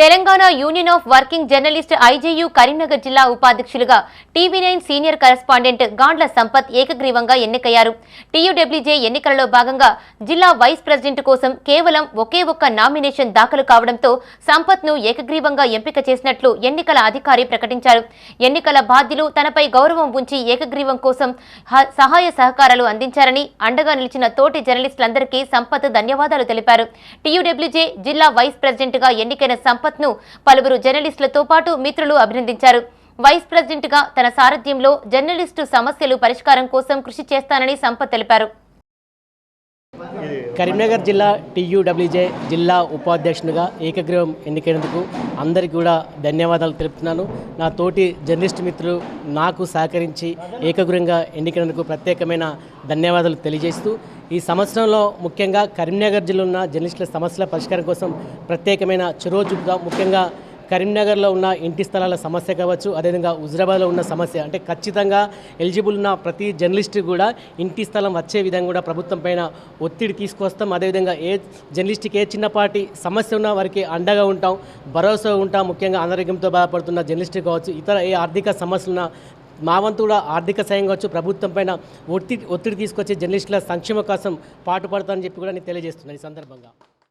Telangana union of working journalist IJU Karimnagar జిల్లా ఉపాధ్యక్షులుగా TV nine senior correspondent Gandla Sampath ఏకగ్రీవంగా ఎన్నికయ్యారు. TUWJ ఎన్నికలలో భాగంగా జిల్లా వైస్ ప్రెసిడెంట్ కోసం కేవలం ఒకే ఒక్క నామినేషన్ దాఖలు కావడంతో సంపత్ను ఏకగ్రీవంగా ఎంపిక చేసినట్లు ఎన్నికల అధికారి ప్రకటించారు. ఎన్నికల బాధ్యులు తనపై గౌరవం ఉంచి ఏకగ్రీవం కోసం సహాయ సహకారాలు అందించారని అండగా నిలిచిన తోటి జర్నలిస్టులందరికీ సంపత్ ధన్యవాదాలు తెలిపారు. టీయూడబ్ల్యూజే జిల్లా వైస్ ప్రెసిడెంట్గా ఎన్నికైన సంపత్ ను పలువురు జర్నలిస్టులతో పాటు మిత్రులు అభినందించారు. వైస్ ప్రెసిడెంట్గా తన సారథ్యంలో జర్నలిస్టు సమస్యలు పరిష్కారం కోసం కృషి చేస్తానని సంపత్ తెలిపారు. కరీంనగర్ జిల్లా టీయూడబ్ల్యూజే జిల్లా ఉపాధ్యక్షునిగా ఏకగ్రీవం ఎన్నికైనందుకు అందరికీ కూడా ధన్యవాదాలు తెలుపుతున్నాను. నా తోటి జర్నలిస్ట్ మిత్రులు నాకు సహకరించి ఏకగ్రీవంగా ఎన్నికైనందుకు ప్రత్యేకమైన ధన్యవాదాలు తెలియజేస్తూ ఈ సంవత్సరంలో ముఖ్యంగా కరీంనగర్ జిల్లా ఉన్న జర్నలిస్టుల సమస్యల పరిష్కారం కోసం ప్రత్యేకమైన చొరవ చూపుతాం ముఖ్యంగా కరీంనగర్లో ఉన్న ఇంటి స్థలాల సమస్య కావచ్చు అదేవిధంగా హుజరాబాద్లో ఉన్న సమస్య. అంటే ఖచ్చితంగా ఎలిజిబుల్ ఉన్న ప్రతి జర్నలిస్ట్ కూడా ఇంటి స్థలం వచ్చే విధంగా కూడా ప్రభుత్వం పైన ఒత్తిడి తీసుకొస్తాం. అదేవిధంగా ఏ జర్నలిస్ట్కి ఏ చిన్నపాటి సమస్య ఉన్నా వారికి అండగా ఉంటాం భరోసా ఉంటాం. ముఖ్యంగా అనారోగ్యంతో బాధపడుతున్న జర్నలిస్ట్ కావచ్చు ఇతర ఏ ఆర్థిక సమస్యలున్నా మా వంతు కూడా ఆర్థిక సాయం కావచ్చు ప్రభుత్వం పైన ఒత్తిడి ఒత్తిడి తీసుకొచ్చి జర్నలిస్టుల సంక్షేమ కోసం పాటుపడతానని చెప్పి కూడా నేను తెలియజేస్తున్నాను ఈ సందర్భంగా.